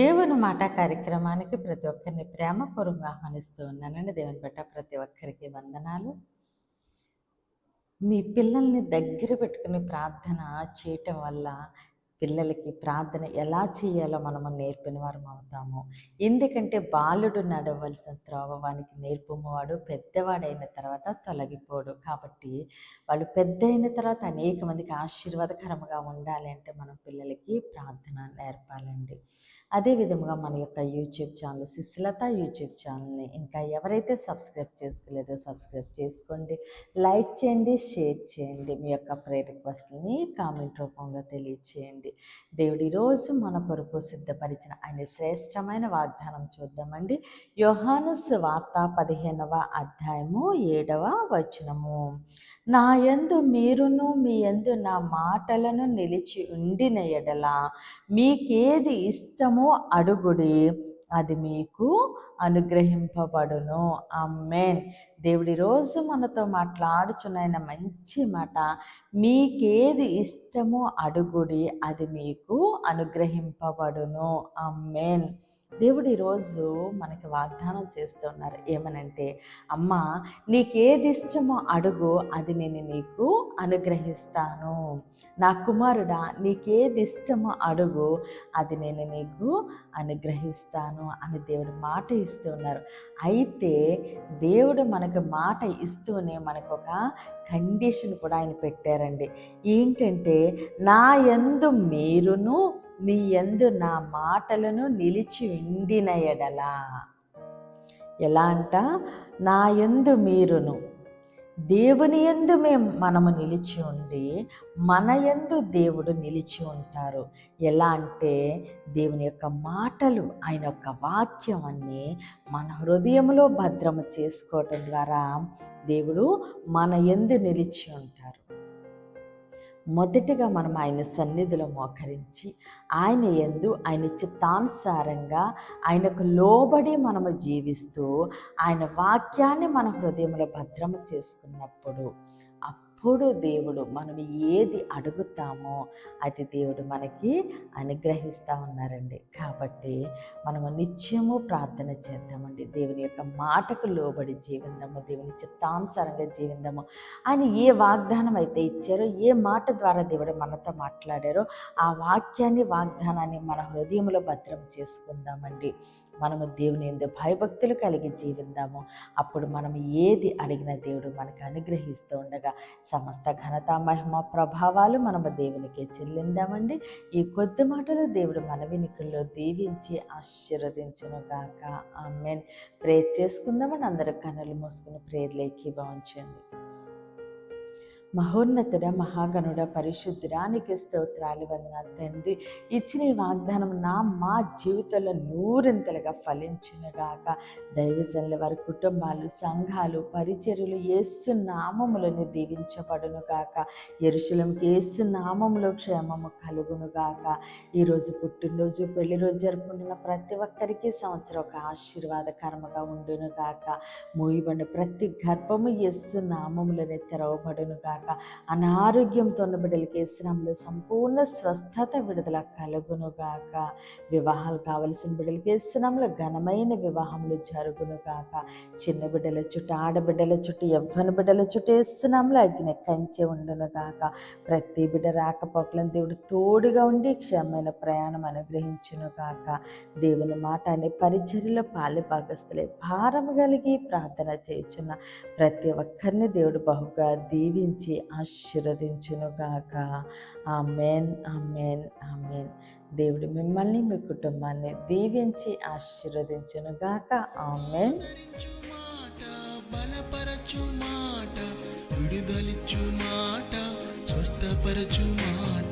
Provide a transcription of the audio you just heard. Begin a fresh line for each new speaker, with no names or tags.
దేవుని మాట కార్యక్రమానికి ప్రతి ఒక్కరిని ప్రేమపూర్వంగా ఆహ్వానిస్తూ ఉన్నానండి. దేవుని బట్ట ప్రతి ఒక్కరికి వందనాలు. మీ పిల్లల్ని దగ్గర పెట్టుకుని ప్రార్థన చేయటం వల్ల పిల్లలకి ప్రార్థన ఎలా చేయాలో మనము నేర్పిన వారం అవుతాము. ఎందుకంటే బాలుడు నడవలసిన త్రోవ వానికి నేర్పుమవాడు పెద్దవాడైన తర్వాత తొలగిపోడు. కాబట్టి వాళ్ళు పెద్ద అయిన తర్వాత అనేక మందికి ఆశీర్వాదకరంగా ఉండాలి అంటే మనం పిల్లలకి ప్రార్థన నేర్పాలండి. అదే విధముగా మన యొక్క యూట్యూబ్ ఛానల్ శిశులత యూట్యూబ్ ఛానల్ని ఇంకా ఎవరైతే సబ్స్క్రైబ్ చేసుకోలేదో సబ్స్క్రైబ్ చేసుకోండి. లైక్ చేయండి షేర్ చేయండి. మీ యొక్క ప్రే రిక్వెస్ట్ని కామెంట్ రూపంలో తెలియచేయండి. దేవుడి ఈరోజు మన కొరకు సిద్ధపరిచిన ఆయన శ్రేష్టమైన వాగ్దానం చూద్దామండి. యోహాను వార్త పదిహేనవ అధ్యాయము ఏడవ వచనము. నా యందు మీరును మీ యందు నా మాటలను నిలిచి ఉండిన ఎడల మీకేది ఇష్టమో అడుగుడి అది మీకు అనుగ్రహింపబడును. అమ్మేన్ దేవుడి రోజు మనతో మాట్లాడుచున్న మంచి మాట మీకేది ఇష్టమో అడుగుడి అది మీకు అనుగ్రహింపబడును. అమ్మేన్ దేవుడు ఈరోజు మనకి వాగ్దానం చేస్తున్నారు. ఏమనంటే అమ్మ నీకేది ఇష్టమో అడుగు అది నేను నీకు అనుగ్రహిస్తాను. నా కుమారుడా నీకేది ఇష్టమో అడుగు అది నేను నీకు అనుగ్రహిస్తాను అని దేవుడు మాట ఇస్తున్నారు అయితే దేవుడు మనకు మాట ఇస్తూనే మనకు ఒక కండిషన్ కూడా ఆయన పెట్టారండి. ఏంటంటే నా యందు మీరును మీ ఎందు నా మాటలను నిలిచి ఎండిన ఎడలా. ఎలా అంట? నా ఎందు మీరును. దేవుని ఎందు మేము మనము నిలిచి ఉండి మన యందు దేవుడు నిలిచి ఉంటారు. ఎలా అంటే దేవుని యొక్క మాటలు ఆయన యొక్క వాక్యం అన్ని మన హృదయంలో భద్రము చేసుకోవటం ద్వారా దేవుడు మన ఎందు నిలిచి ఉంటారు. మొదటిగా మనం ఆయన సన్నిధిలో మోకరించి ఆయన ఎందు ఆయన చిత్తానుసారంగా ఆయనకు లోబడి మనము జీవిస్తూ ఆయన వాక్యాన్ని మన హృదయంలో భద్రము చేసుకున్నప్పుడు అప్పుడు దేవుడు మనం ఏది అడుగుతామో అది దేవుడు మనకి అనుగ్రహిస్తూ ఉన్నారండి. కాబట్టి మనము నిత్యము ప్రార్థన చేద్దామండి. దేవుని యొక్క మాటకు లోబడి జీవిందాము దేవుని చిత్తానుసారంగా జీవిందాము ఆయన ఏ వాగ్దానం అయితే ఇచ్చారో ఏ మాట ద్వారా దేవుడు మనతో మాట్లాడారో ఆ వాక్యాన్ని వాగ్దానాన్ని మన హృదయంలో భద్రం చేసుకుందామండి. మనము దేవుని ఎందు భయభక్తులు కలిగి జీవిందాము. అప్పుడు మనం ఏది అడిగిన దేవుడు మనకు అనుగ్రహిస్తూ ఉండగా సమస్త ఘనత మహిమ ప్రభావాలు మనము దేవునికి చెల్లిందామండి. ఈ కొద్ది మాటలు దేవుడు మన వినికుల్లో దీవించి ఆశీర్వదించును గాక. ఆమెన్. ప్రేర్ చేసుకుందామని అందరూ కన్నులు మూసుకుని ప్రేర్లేకి భావించండి మహోన్నతుడ మహాగణుడ పరిశుద్ధురానికి స్తోత్రాలు వందనాలు తండ్రి. ఇచ్చిన ఈ వాగ్దానం నా మా జీవితంలో నూరింతలుగా ఫలించునుగాక దైవజనుల వారి కుటుంబాలు సంఘాలు పరిచర్యలు ఏసు నామములను దీవించబడును గాక. ఎరుశలంకి ఏసు నామములో క్షేమము కలుగును గాక. ఈరోజు పుట్టినరోజు పెళ్ళి రోజు జరుపుకుంటున్న ప్రతి ఒక్కరికి సంవత్సరం ఒక ఆశీర్వాదకరముగా ఉండును గాక. మూయబడిన ప్రతి గర్భము ఎస్సు నామములనే తెరవబడును గాక అనారోగ్యంతో ఉన్న బిడ్డలకి శ్రమలు సంపూర్ణ స్వస్థత విడుదల కలుగును గాక. వివాహాలు కావలసిన బిడ్డలకి శ్రమలు ఘనమైన వివాహములు జరుగును గాక. చిన్న బిడ్డల చుట్టూ ఆడబిడ్డల చుట్టూ ఎవ్వని బిడ్డల చుట్టూ ఇస్తున్నాములు అగ్ని కంచె ఉండును గాక. ప్రతి బిడ్డ రాకపోకలను దేవుడు తోడుగా ఉండి క్షమైన ప్రయాణం అనుగ్రహించును గాక. దేవుని మాట అనే పరిచర్యలో పాలి భాగస్తులే భారం కలిగి ప్రార్థన చేయుచున్న ప్రతి ఒక్కరిని దేవుడు బహుగా దీవించి ఆశీర్వదించును గాక. ఆమెన్ ఆ ఆమెన్. దేవుడు మిమ్మల్ని మీ కుటుంబాన్ని దీవించి ఆశీర్వదించునుగాక ఆ ఆమెన్.
మాట బలపరచు మాట విడుదలిచ్చు మాట స్వస్థపరచు మాట